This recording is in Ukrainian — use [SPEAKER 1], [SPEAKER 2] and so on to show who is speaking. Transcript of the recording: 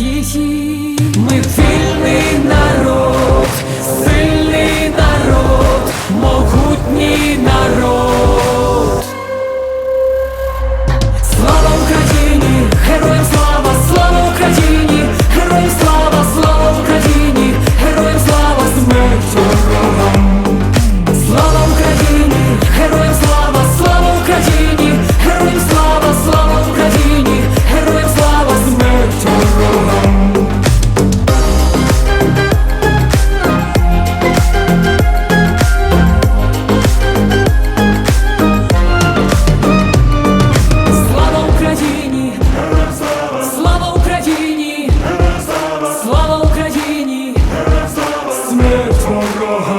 [SPEAKER 1] її. Ми всі Oh.